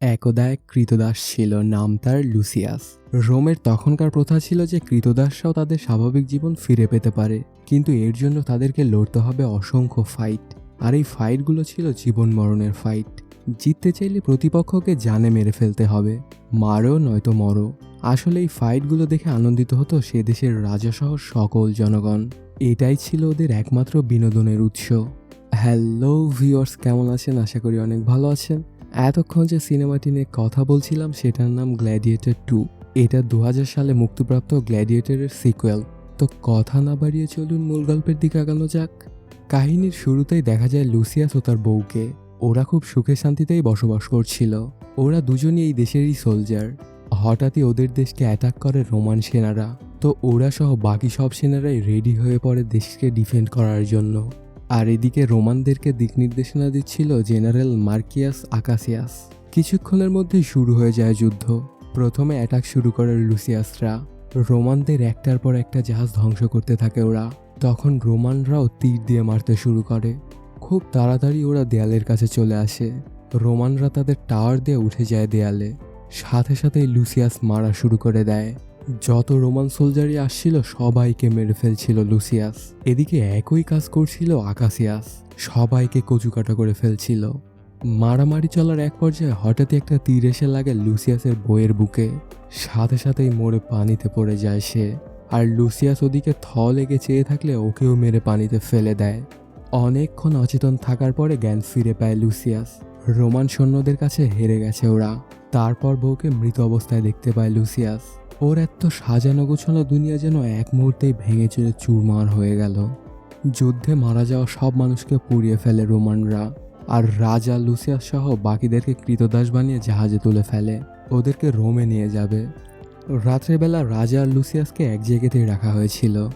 একদা এক কৃতদাস ছিল, নাম তার লুসিয়াস। রোমের তখনকার প্রথা ছিল যে কৃতদাসরাও তাদের স্বাভাবিক জীবন ফিরে পেতে পারে, কিন্তু এর জন্য তাদেরকে লড়তে হবে অসংখ্য ফাইট আর এই ফাইটগুলো ছিল জীবন মরণের ফাইট জিততে চাইলে প্রতিপক্ষকে জানে মেরে ফেলতে হবে, মারো নয়তো মরো। আসলে এই ফাইটগুলো দেখে আনন্দিত হতো সে দেশের রাজাসহ সকল জনগণ। এটাই ছিল ওদের একমাত্র বিনোদনের উৎস। হ্যালো ভিউয়ার্স কেমন আছেন? আশা করি অনেক ভালো আছেন। এতক্ষণ যে সিনেমাটি নিয়ে কথা বলছিলাম, সেটার নাম গ্ল্যাডিয়েটর টু এটা দু হাজার সালে মুক্তিপ্রাপ্ত গ্ল্যাডিয়েটরের সিকুয়েল তো কথা না বাড়িয়ে চলুন মূল গল্পের দিকে আগানো যাক। কাহিনীর শুরুতেই দেখা যায় লুসিয়াস ও তার বউকে। ওরা খুব সুখে শান্তিতেই বসবাস করছিল। ওরা দুজনই এই দেশেরই সোলজার হঠাৎই ওদের দেশকে অ্যাটাক করে রোমান সেনারা। তো ওরা সহ বাকি সব সেনারাই রেডি হয়ে পড়ে দেশকে ডিফেন্ড করার জন্য। আর এদিকে রোমানদেরকে দিক নির্দেশনা দিচ্ছিল জেনারেল মার্কিয়াস আকাসিয়াস। কিছুক্ষণের মধ্যেই শুরু হয়ে যায় যুদ্ধ। প্রথমে অ্যাটাক শুরু করে লুসিয়াসরা। রোমানদের একটার পর একটা জাহাজ ধ্বংস করতে থাকে ওরা। তখন রোমানরাও তীর দিয়ে মারতে শুরু করে। খুব তাড়াতাড়ি ওরা দেয়ালের কাছে চলে আসে। রোমানরা তাদের টাওয়ার দিয়ে উঠে যায় দেয়ালে। সাথে সাথেই লুসিয়াস মারা শুরু করে দেয়। যত রোমান সোলজারই আসছিল, সবাইকে মেরে ফেলছিল লুসিয়াস। এদিকে একই কাজ করছিল আকাসিয়াস। সবাইকে কচুকাটা করে ফেলছিল। মারামারি চলার এক পর্যায়ে হঠাৎই একটা তীর এসে লাগে লুসিয়াসের বইয়ের বুকে। সাথে সাথেই মরে পানিতে পড়ে যায় সে। আর লুসিয়াস ওদিকে থ লেগে চেয়ে থাকলে ওকেও মেরে পানিতে ফেলে দেয়। অনেকক্ষণ অচেতন থাকার পরে জ্ঞান ফিরে পায় লুসিয়াস। রোমান সৈন্যদের কাছে হেরে গেছে ওরা। তারপর বউকে মৃত অবস্থায় দেখতে পায় লুসিয়াস। ওর এত সাজানো গোছানো দুনিয়া যেন এক মুহূর্তেই ভেঙে চলে চুরমার হয়ে গেল। যুদ্ধে মারা যাওয়া সব মানুষকে পুড়িয়ে ফেলে রোমানরা। আর রাজা, লুসিয়াস সহ বাকিদেরকে কৃতদাস বানিয়ে জাহাজে তুলে ফেলে। ওদেরকে রোমে নিয়ে যাবে। রাত্রেবেলা রাজা আর লুসিয়াসকে এক জায়গাতেই রাখা হয়েছিল।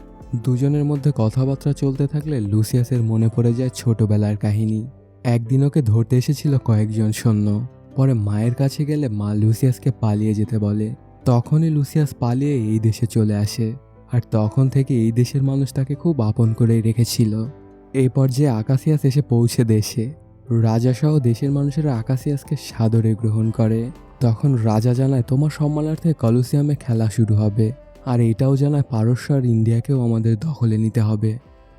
দুজনের মধ্যে কথাবার্তা চলতে থাকলে লুসিয়াসের মনে পড়ে যায় ছোটবেলার কাহিনী। একদিন ওকে ধরতে এসেছিল কয়েকজন সৈন্য। পরে মায়ের কাছে গেলে মা লুসিয়াসকে পালিয়ে যেতে বলে। তখনই লুসিয়াস পালিয়ে এই দেশে চলে আসে আর তখন থেকে এই দেশের মানুষ তাকে খুব আপন করেই রেখেছিল। এই পর্যায়ে আকাশিয়াস এসে পৌঁছে দেশে। রাজাসহ দেশের মানুষেরা আকাশিয়াসকে সাদরে গ্রহণ করে। তখন রাজা জানায়, তোমার সম্মানার্থে কলুসিয়ামে খেলা শুরু হবে আর এটাও জানায় পারস্য আর ইন্ডিয়াকেও আমাদের দখলে নিতে হবে।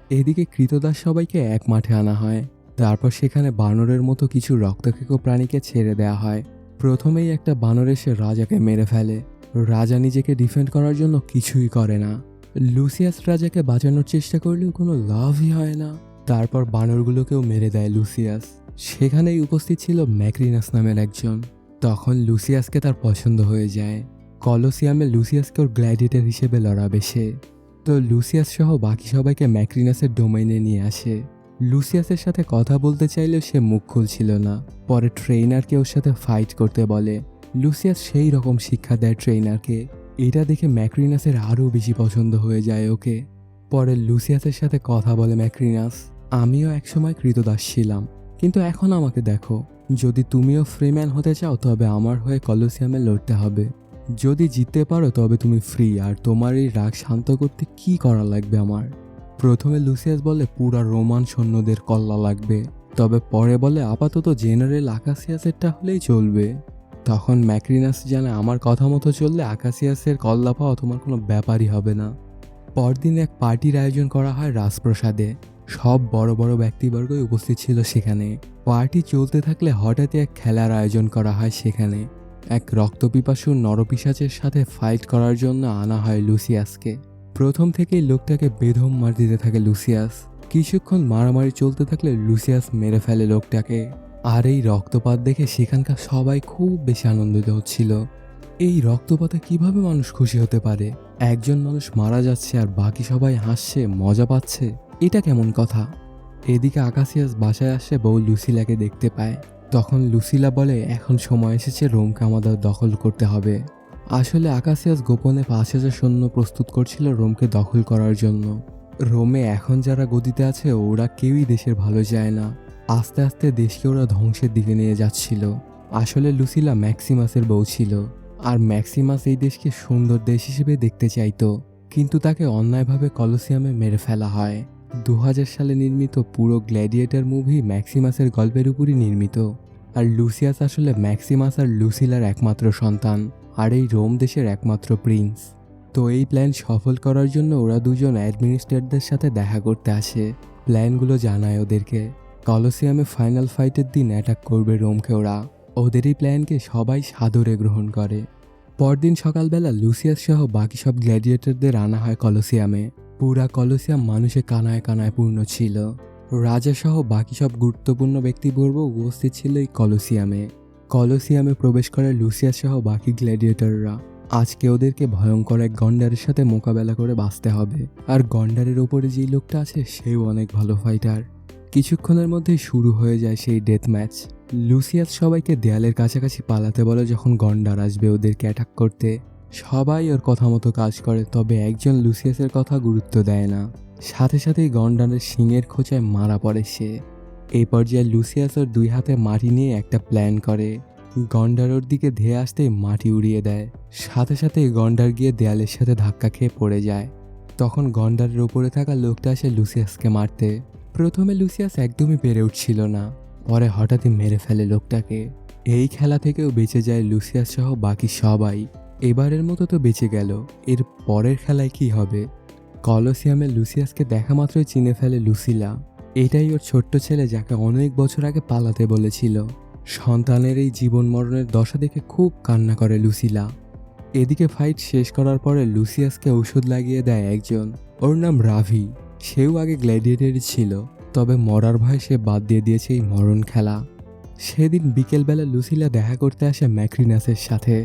এদিকে কৃতদাস সবাইকে এক মাঠে আনা হয়। তারপর সেখানে বানরের মতো কিছু রক্তকেক প্রাণীকে ছেড়ে দেওয়া হয়। প্রথমেই একটা বানর এসে রাজাকে মেরে ফেলে। রাজা নিজেকে ডিফেন্ড করার জন্য কিছুই করে না। লুসিয়াস রাজাকে বাঁচানোর চেষ্টা করলেও কোনো লাভই হয় না। তারপর বানরগুলোকেও মেরে দেয় লুসিয়াস। সেখানেই উপস্থিত ছিল ম্যাক্রিনাস নামের একজন। তখন লুসিয়াসকে তার পছন্দ হয়ে যায়। কলোসিয়ামে লুসিয়াসকে ওর গ্ল্যাডিয়েটর হিসেবে লড়াবে সে। তো লুসিয়াস সহ বাকি সবাইকে ম্যাক্রিনাসের ডোমেইনে নিয়ে আসে। লুসিয়াসের সাথে কথা বলতে চাইলেও সে মুখ খুলছিল না। পরে ট্রেইনারকে ওর সাথে ফাইট করতে বলে, লুসিয়াস সেই রকম শিক্ষা দেয় ট্রেইনারকে। এটা দেখে ম্যাক্রিনাসের আরও বেশি পছন্দ হয়ে যায় ওকে। পরে লুসিয়াসের সাথে কথা বলে ম্যাক্রিনাস, আমিও একসময় কৃতদাস ছিলাম, কিন্তু এখন আমাকে দেখো। যদি তুমিও ফ্রিম্যান হতে চাও, তবে আমার হয়ে কলোসিয়ামে লড়তে হবে। যদি জিততে পারো, তবে তুমি ফ্রি আর তোমার এই রাগ শান্ত করতে কি করা লাগবে আমার? প্রথমে লুসিয়াস বলে, পুরা রোমান সৈন্যদের কল্লা লাগবে। তবে পরে বলে, আপাতত জেনারেল আকাসিয়াসেরটা হলেই চলবে। তখন ম্যাক্রিনাস জানে, আমার কথা মতো চললে আকাসিয়াসের কল্লা পাওয়া তোমার কোনো ব্যাপারই হবে না। পরদিন এক পার্টির আয়োজন করা হয় রাজপ্রসাদে। সব বড় বড় ব্যক্তিবর্গই উপস্থিত ছিল সেখানে। পার্টি চলতে থাকলে হঠাৎই এক খেলার আয়োজন করা হয় সেখানে। এক রক্তপিপাসু নরপিসাচের সাথে ফাইট করার জন্য আনা হয় লুসিয়াসকে। প্রথম থেকেই লোকটাকে বেধম মার দিতে থাকে লুসিয়াস। কিছুক্ষণ মারামারি চলতে থাকলে লুসিয়াস মেরে ফেলে লোকটাকে। আর এই রক্তপাত দেখে সেখানকার সবাই খুব বেশি আনন্দিত হচ্ছিল। এই রক্তপাতে কীভাবে মানুষ খুশি হতে পারে? একজন মানুষ মারা যাচ্ছে আর বাকি সবাই হাসছে, মজা পাচ্ছে, এটা কেমন কথা? এদিকে আকাশিয়াস বাসায় আসে বউ লুসিলাকে দেখতে পায়। তখন লুসিলা বলে, এখন সময় এসেছে রোমকে আমাদের দখল করতে হবে। আসলে আকাশিয়াস গোপনে পাঁচ হাজার সৈন্য প্রস্তুত করছিল রোমকে দখল করার জন্য। রোমে এখন যারা গদিতে আছে, ওরা কেউই দেশের ভালো যায় না। আস্তে আস্তে দেশকে ওরা ধ্বংসের দিকে নিয়ে যাচ্ছিল। আসলে লুসিলা ম্যাক্সিমাসের বউ ছিল। আর ম্যাক্সিমাস এই দেশকে সুন্দর দেশ হিসেবে দেখতে চাইতো। কিন্তু তাকে অন্যায়ভাবে কলোসিয়ামে মেরে ফেলা হয়। দু হাজার সালে নির্মিত পুরো গ্ল্যাডিয়েটর মুভি ম্যাক্সিমাসের গল্পের উপরই নির্মিত। আর লুসিয়াস আসলে ম্যাক্সিমাস আর লুসিলার একমাত্র সন্তান। আর এই রোম দেশের একমাত্র প্রিন্স। তো এই প্ল্যান সফল করার জন্য ওরা দুজন অ্যাডমিনিস্ট্রেটরদের সাথে দেখা করতে আসে। প্ল্যানগুলো জানায় ওদেরকে। কলসিয়ামে ফাইনাল ফাইটের দিন অ্যাটাক করবে রোমকে ওরা। ওদের এই প্ল্যানকে সবাই সাদরে গ্রহণ করে। পরদিন সকালবেলা লুসিয়াস সহ বাকি সব গ্ল্যাডিয়েটরদের আনা হয় কলসিয়ামে। পুরা কলসিয়াম মানুষে কানায় কানায় পূর্ণ ছিল। রাজা সহ বাকি সব গুরুত্বপূর্ণ ব্যক্তিবর্গ উপস্থিত ছিল এই কলসিয়ামে। কলসিয়ামে প্রবেশ করে লুসিয়াস সহ বাকি গ্ল্যাডিয়েটররা আজকে ওদেরকে ভয়ঙ্কর এক গন্ডারের সাথে মোকাবেলা করে বাঁচতে হবে। আর গন্ডারের ওপরে যেই লোকটা আছে, সেও অনেক ভালো ফাইটার। কিছুক্ষণের মধ্যেই শুরু হয়ে যায় সেই ডেথ ম্যাচ লুসিয়াস সবাইকে দেয়ালের কাছাকাছি পালাতে বলে যখন গন্ডার আসবে ওদেরকে অ্যাটাক করতে। সবাই ওর কথা মতো কাজ করে, তবে একজন লুসিয়াসের কথা গুরুত্ব দেয় না। সাথে সাথেই গন্ডারের শিঙের খোঁচায় মারা পড়ে সে। এই পর্যায়ে লুসিয়াস ওর দুই হাতে মাটি নিয়ে একটা প্ল্যান করে। গন্ডার ওর দিকে ধেয়ে আসতেই মাটি উড়িয়ে দেয়। সাথে সাথে গন্ডার গিয়ে দেয়ালের সাথে ধাক্কা খেয়ে পড়ে যায়। তখন গন্ডারের উপরে থাকা লোকটা আসে লুসিয়াসকে মারতে। প্রথমে লুসিয়াস একদমই পেরে উঠছিল না। পরে হঠাৎই মেরে ফেলে লোকটাকে। এই খেলা থেকেও বেঁচে যায় লুসিয়াস সহ বাকি সবাই। এবারের মতো তো বেঁচে গেল। এর পরের খেলায় কি হবে? কলসিয়ামে লুসিয়াসকে দেখা মাত্রই চিনে ফেলে লুসিলা। এটাই ওর ছোট্ট ছেলে যাকে অনেক বছর আগে পালাতে বলেছিল। সন্তানের এই জীবন মরণের দশা দেখে খুব কান্না করে লুসিলা। এদিকে ফাইট শেষ করার পরে লুসিয়াসকে ঔষধ লাগিয়ে দেয় একজন। ওর নাম রাভি। সেও আগে গ্ল্যাডিয়েটারই ছিল, তবে মরার ভয় সে বাদ দিয়ে দিয়েছে এই মরণ খেলা। সেদিন বিকেলবেলা লুসিলা দেখা করতে আসে ম্যাক্রিনাসের সাথে।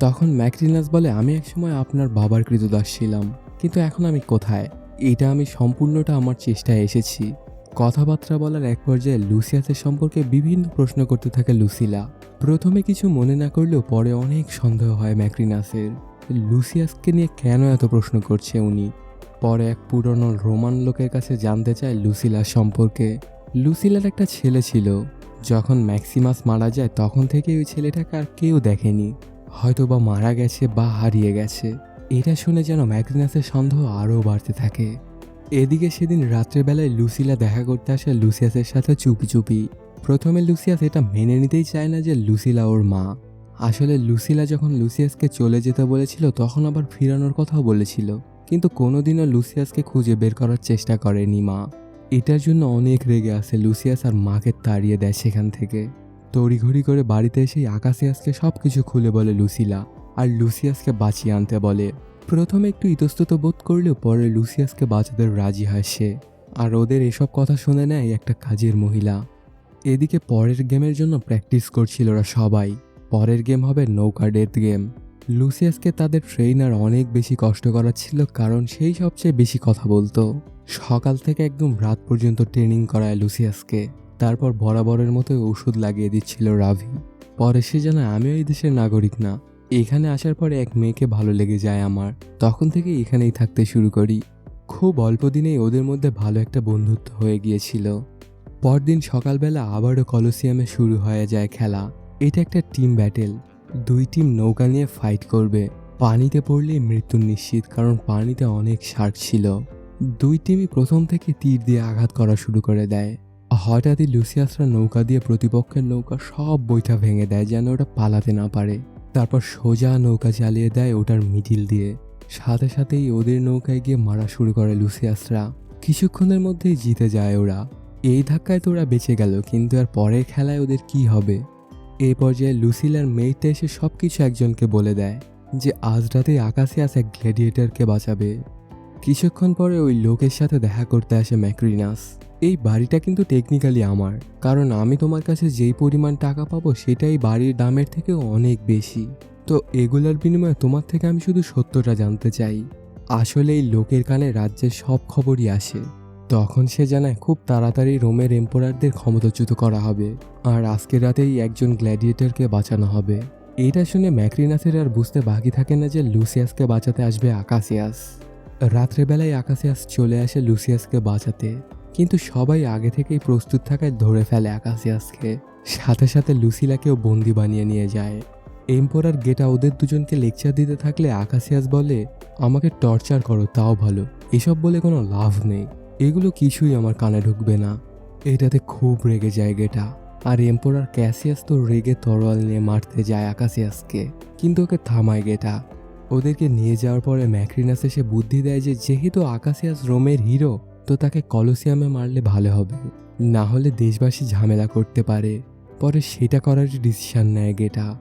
তখন ম্যাক্রিনাস বলে, আমি একসময় আপনার বাবার কৃতদাস ছিলাম, কিন্তু এখন আমি কোথায়? এটা আমি সম্পূর্ণটা আমার চেষ্টায় এসেছি। কথাবার্তা বলার এক পর্যায়ে লুসিয়াসের সম্পর্কে বিভিন্ন প্রশ্ন করতে থাকে লুসিলা। প্রথমে কিছু মনে না করলেও পরে অনেক সন্দেহ হয় ম্যাক্রিনাসের। লুসিয়াসকে নিয়ে কেন এত প্রশ্ন করছে উনি? পরে এক পুরনো রোমান লোকের কাছে জানতে চায় লুসিলার সম্পর্কে। লুসিলার একটা ছেলে ছিল। যখন ম্যাক্সিমাস মারা যায়, তখন থেকে ওই ছেলেটাকে আর কেউ দেখেনি। হয়তো বা মারা গেছে বা হারিয়ে গেছে। এটা শুনে যেন ম্যাক্রিনাসের সন্দেহ আরও বাড়তে থাকে। এদিকে সেদিন রাত্রেবেলায় লুসিলা দেখা করতে আসে লুসিয়াসের সাথে চুপি চুপি। প্রথমে লুসিয়াস এটা মেনে নিতেই চায় না যে লুসিলা ওর মা। আসলে লুসিলা যখন লুসিয়াসকে চলে যেতে বলেছিল, তখন আবার ফিরানোর কথাও বলেছিল। কিন্তু কোনোদিনও লুসিয়াসকে খুঁজে বের করার চেষ্টা করেনি মা। এটার জন্য অনেক রেগে আসে লুসিয়াস আর মাকে তাড়িয়ে দেয় সেখান থেকে। তড়িঘড়ি করে বাড়িতে এসেই আকাশিয়াসকে সব কিছু খুলে বলে লুসিলা। আর লুসিয়াসকে বাঁচিয়ে আনতে বলে প্রথমে একটু ইতস্তত বোধ করলেও পরে লুসিয়াসকে বাঁচাতে রাজি হয় সে। আর ওদের এসব কথা শুনে নেয় একটা কাজের মহিলা। এদিকে পরের গেমের জন্য প্র্যাকটিস করছিল ওরা সবাই। পরের গেম হবে নৌকা ডেথ গেম। লুসিয়াসকে তাদের ট্রেনার অনেক বেশি কষ্ট করাচ্ছিল কারণ সেই সবচেয়ে বেশি কথা বলতো। সকাল থেকে একদম রাত পর্যন্ত ট্রেনিং করায় লুসিয়াসকে। তারপর বরাবরের মতো ওষুধ লাগিয়ে দিচ্ছিল রাভি। পরে সে জানে আমিও এই দেশের নাগরিক না। এখানে আসার পরে এক মেয়েকে ভালো লেগে যায় আমার। তখন থেকে এখানেই থাকতে শুরু করি। খুব অল্প দিনেই ওদের মধ্যে ভালো একটা বন্ধুত্ব হয়ে গিয়েছিল। পরদিন সকালবেলা আবারও কলসিয়ামে শুরু হয়ে যায় খেলা। এটা একটা টিম ব্যাটেল দুই টিম নৌকা নিয়ে ফাইট করবে। পানিতে পড়লেই মৃত্যু নিশ্চিত, কারণ পানিতে অনেক শার্ক ছিল। দুই টিমই প্রথম থেকে তীর দিয়ে আঘাত করা শুরু করে দেয়। হঠাৎই লুসিয়াসরা নৌকা দিয়ে প্রতিপক্ষের নৌকা সব বৈঠা ভেঙে দেয়, যেন ওটা পালাতে না পারে। তারপর সোজা নৌকা চালিয়ে দেয় ওটার মিডিল দিয়ে। সাথে সাথেই ওদের নৌকায় গিয়ে মারা শুরু করে লুসিয়াসরা। কিছুক্ষণের মধ্যেই জিতে যায় ওরা। এই ধাক্কায় তো ওরা বেঁচে গেল, কিন্তু আর পরের খেলায় ওদের কি হবে? এই পর্যায়ে লুসিলার মেয়েটা এসে সব কিছু একজনকে বলে দেয় যে আজ রাতেই আকাশিয়াস এক গ্ল্যাডিয়েটরকে বাঁচাবে। কিছুক্ষণ পরে ওই লোকের সাথে দেখা করতে আসে ম্যাক্রিনাস। এই বাড়িটা কিন্তু টেকনিক্যালি আমার। কারণ আমি তোমার কাছে যেই পরিমাণ টাকা পাবো সেটাই বাড়ির দামের থেকে অনেক বেশি। তো এগুলোর বিনিময়ে তোমার থেকে আমি শুধু সত্যটা জানতে চাই। আসলে এই লোকের কানে রাজ্যের সব খবরই আসে। তখন সে জানায় খুব তাড়াতাড়ি রোমের এম্পোরারদের ক্ষমতাচ্যুত করা হবে। আর আজকের রাতেই একজন গ্ল্যাডিয়েটরকে বাঁচানো হবে। এটা শুনে ম্যাক্রিনাসের আর বুঝতে বাকি থাকে না যে লুসিয়াসকে বাঁচাতে আসবে আকাশিয়াস। রাত্রেবেলায় আকাশিয়াস চলে আসে লুসিয়াসকে বাঁচাতে। কিন্তু সবাই আগে থেকেই প্রস্তুত থাকায় ধরে ফেলে আকাশিয়াসকে। সাথে সাথে লুসিলাকেও বন্দি বানিয়ে নিয়ে যায়। এম্পোরার গেটা ওদের দুজনকে লেকচার দিতে থাকলে আকাশিয়াস বলে, আমাকে টর্চার করো, তাও ভালো। এসব বলে কোনো লাভ নেই। এগুলো কিছুই আমার কানে ঢুকবে না। এটাতে খুব রেগে যায় গেটা। আর এম্পোরার ক্যাসিয়াস তো রেগে তরোয়াল নিয়ে মারতে যায় আকাশিয়াসকে। কিন্তু ওকে থামায় গেটা। ওদেরকে নিয়ে যাওয়ার পরে ম্যাক্রিনাস এসে বুদ্ধি দেয় যে, যেহেতু আকাশিয়াস রোমের হিরো তো তাকে কলসিয়ামে মারলে ভালো হবে। না হলে দেশবাসী ঝামেলা করতে পারে। পরে সেটা করার ডিসিশন নেয় গেটা।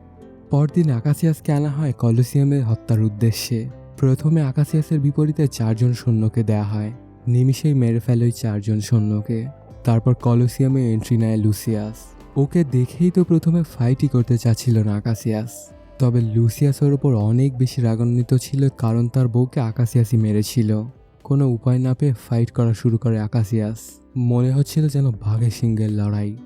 পরদিন আকাশিয়াসকে আনা হয় কলসিয়ামে হত্যার উদ্দেশ্যে। প্রথমে আকাশিয়াসের বিপরীতে চারজন সৈন্যকে দেয়া হয়। নিমিষেই মেরে ফেলে ওই চারজন সৈন্যকে। তারপর কলসিয়ামে এন্ট্রি নেয় লুসিয়াস। ওকে দেখেই তো প্রথমে ফাইটই করতে চাচ্ছিল না আকাশিয়াস। তবে লুসিয়াসের ওপর অনেক বেশি রাগান্বিত ছিল কারণ তার বউকে আকাশিয়াসই মেরেছিল। কোনো উপায় না পেয়ে ফাইট করা শুরু করে আকাশিয়াস। মনে হচ্ছিল যেন বাঘে সিংহের লড়াই।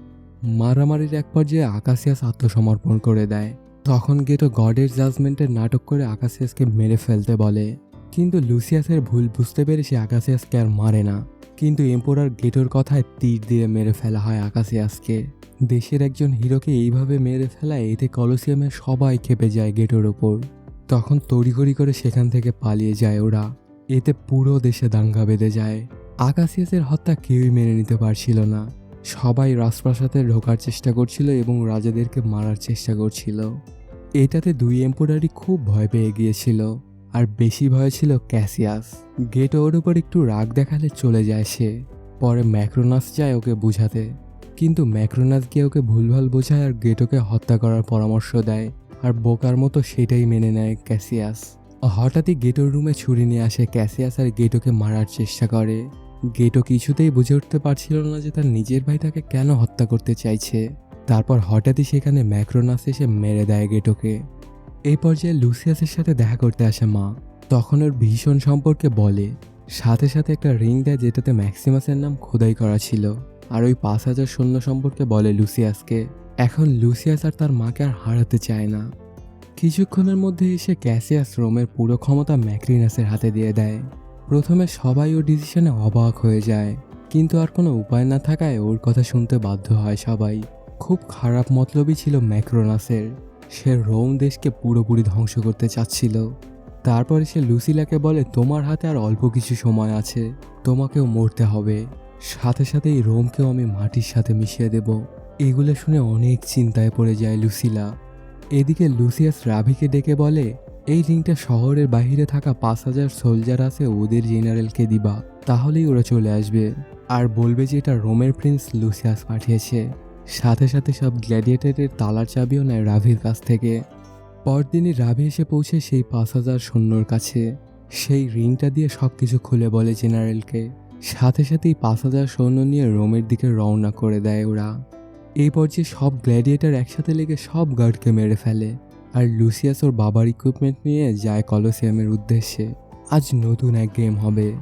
মারামারির এক পর্যায়ে আকাশিয়াস আত্মসমর্পণ করে দেয়। তখন গেটো গডের জাজমেন্টের নাটক করে আকাশিয়াসকে মেরে ফেলতে বলে। কিন্তু লুসিয়াসের ভুল বুঝতে পেরে সে আকাশিয়াসকে আর মারে না। কিন্তু এম্পোরার গেটোর কথায় তীর দিয়ে মেরে ফেলা হয় আকাশিয়াসকে। দেশের একজন হিরোকে এইভাবে মেরে ফেলায় এতে কলসিয়ামের সবাই খেপে যায় গেটোর ওপর। তখন তড়িঘড়ি করে সেখান থেকে পালিয়ে যায় ওরা। এতে পুরো দেশে দাঙ্গা বেঁধে যায়। আকাশিয়াসের হত্যা কেউই মেনে নিতে পারছিল না। সবাই রাজপ্রাসাদে ঢোকার চেষ্টা করছিল এবং রাজাদেরকে মারার চেষ্টা করছিল। এটাতে দুই এম্পোরারই খুব ভয় পেয়ে গিয়েছিল, আর বেশি ভয় ছিল ক্যাসিয়াস। গেট ওর উপর একটু রাগ দেখালে চলে যায় সে। পরে ম্যাক্রোনাস যায় ওকে বুঝাতে। কিন্তু ম্যাক্রোনাস গিয়ে ওকে ভুলভাল বোঝায় আর গেটোকে হত্যা করার পরামর্শ দেয়, আর বোকার মতো সেটাই মেনে নেয় ক্যাসিয়াস। হঠাৎই গেটোর রুমে ছুরি নিয়ে আসে ক্যাসিয়াস আর গেটোকে মারার চেষ্টা করে। গেটো কিছুতেই বুঝে উঠতে পারছিল না যে তার নিজের ভাই তাকে কেন হত্যা করতে চাইছে। তারপর হঠাৎই সেখানে ম্যাক্রোনাস এসে মেরে দেয় গেটোকে এই পর্যায়ে লুসিয়াসের সাথে দেখা করতে আসে মা। তখন ওর ভীষণ সম্পর্কে বলে। সাথে সাথে একটা রিং দেয় যেটাতে ম্যাক্সিমাসের নাম খোদাই করা ছিল। আর ওই পাঁচ হাজার সৈন্য সম্পর্কে বলে লুসিয়াসকে। এখন লুসিয়াস আর তার মাকে আর হারাতে চায় না। কিছুক্ষণের মধ্যে এসে ক্যাসিয়াস রোমের পুরো ক্ষমতা ম্যাক্রিনাসের হাতে দিয়ে দেয়। প্রথমে সবাই ওর ডিসিশনে অবাক হয়ে যায়, কিন্তু আর কোনো উপায় না থাকায় ওর কথা শুনতে বাধ্য হয় সবাই। খুব খারাপ মতলবই ছিল ম্যাক্রোনাসের। সে রোম দেশকে পুরোপুরি ধ্বংস করতে চাচ্ছিল। তারপরে সে লুসিলাকে বলে, তোমার হাতে আর অল্প কিছু সময় আছে, তোমাকেও মরতে হবে। সাথে সাথেই রোমকেও আমি মাটির সাথে মিশিয়ে দেব। এগুলো শুনে অনেক চিন্তায় পড়ে যায় লুসিলা। এদিকে লুসিয়াস রাভিকে ডেকে বলে, এই রিংটা শহরের বাইরে থাকা পাঁচ হাজার সোলজার আছে, ওদের জেনারেলকে দিবা, তাহলেই ওরা চলে আসবে। আর বলবে যে এটা রোমের প্রিন্স লুসিয়াস পাঠিয়েছে। সাথে সাথে সব গ্ল্যাডিয়েটারের তালার চাবিও নেয় রাভির কাছ থেকে। পরদিনই রাভি এসে পৌঁছে সেই পাঁচ হাজার সৈন্যর কাছে। সেই রিংটা দিয়ে সব কিছু খুলে বলে জেনারেলকে। সাথে সাথেই পাঁচ হাজার সৈন্য নিয়ে রোমের দিকে রওনা করে দেয় ওরা। এই পর্যায়ে সব গ্ল্যাডিয়েটার একসাথে লেগে সব গার্ডকে মেরে ফেলে। আর লুসিয়াস ওর বাবার ইকুইপমেন্ট নিয়ে যায় কলোসিয়ামের উদ্দেশ্যে। আজ নতুন এক গেম হবে,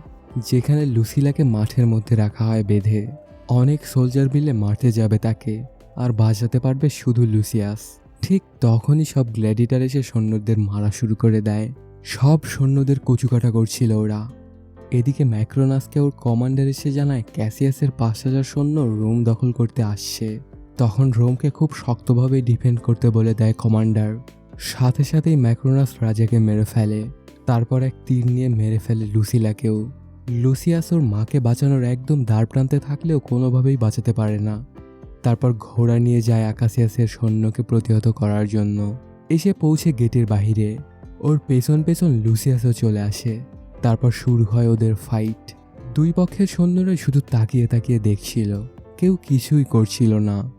যেখানে লুসিলাকে মাঠের মধ্যে রাখা হয় বেঁধে। অনেক সোলজার মিলে মারতে যাবে তাকে, আর বাঁচাতে পারবে শুধু লুসিয়াস। ঠিক তখনই সব গ্ল্যাডিটার এসে সৈন্যদের মারা শুরু করে দেয়। সব সৈন্যদের কচুকাটা করছিল ওরা। এদিকে ম্যাক্রোনাসকে ওর কমান্ডার এসে জানায় ক্যাসিয়াসের পাঁচ হাজার সৈন্য রোম দখল করতে আসছে। তখন রোমকে খুব শক্তভাবে ডিফেন্ড করতে বলে দেয় কমান্ডার সাথে সাথেই ম্যাক্রোনাস রাজাকে মেরে ফেলে। তারপর এক তীর নিয়ে মেরে ফেলে লুসিলাকেও। লুসিয়াস ওর মাকে বাঁচানোর একদম দ্বার প্রান্তে থাকলেও কোনোভাবেই বাঁচাতে পারে না। তারপর ঘোড়া নিয়ে যায় আকাশিয়াসের সৈন্যকে প্রতিহত করার জন্য। এসে পৌঁছে গেটের বাহিরে। ওর পেছন পেছন লুসিয়াসও চলে আসে। তারপর শুরু হয় ওদের ফাইট দুই পক্ষের সৈন্যরা শুধু তাকিয়ে তাকিয়ে দেখছিল। কেউ কিছুই করছিল না।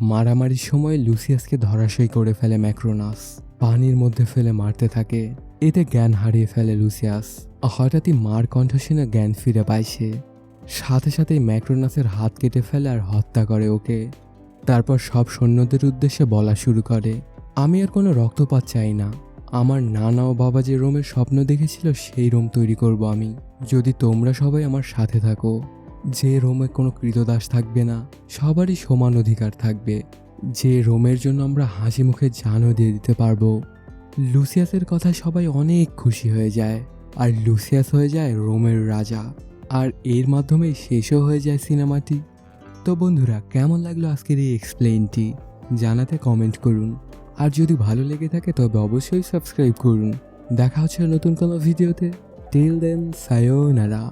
মারামারির সময় লুসিয়াসকে ধরাশায়ী করে ফেলে ম্যাক্রোনাস। পানির মধ্যে ফেলে মারতে থাকে। এতে জ্ঞান হারিয়ে ফেলে লুসিয়াস। হঠাৎই মার কণ্ঠ শুনে জ্ঞান ফিরে পায় সে। সাথে সাথেই ম্যাক্রোনাসের হাত কেটে ফেলে আর হত্যা করে ওকে। তারপর সব সৈন্যদের উদ্দেশ্যে বলা শুরু করে, আমি আর কোনো রক্তপাত চাই না। আমার নানা ও বাবা যে রোমের স্বপ্ন দেখেছিল সেই রোম তৈরি করব আমি। যদি তোমরা সবাই আমার সাথে থাকো। যে রোমে কোনো কৃতদাস থাকবে না, সবারই সমান অধিকার থাকবে। যে রোমের জন্য আমরা হাসি মুখে জানও দিয়ে দিতে পারব। লুসিয়াসের কথা সবাই অনেক খুশি হয়ে যায়। আর লুসিয়াস হয়ে যায় রোমের রাজা। আর এর মাধ্যমে শেষও হয়ে যায় সিনেমাটি। তো বন্ধুরা, কেমন লাগল আজকের এই এক্সপ্লেনটি জানাতে কমেন্ট করুন। আর যদি ভালো লেগে থাকে, তবে অবশ্যই সাবস্ক্রাইব করুন। দেখা হচ্ছে নতুন কোনো ভিডিওতে টিল দেন সায়োনারা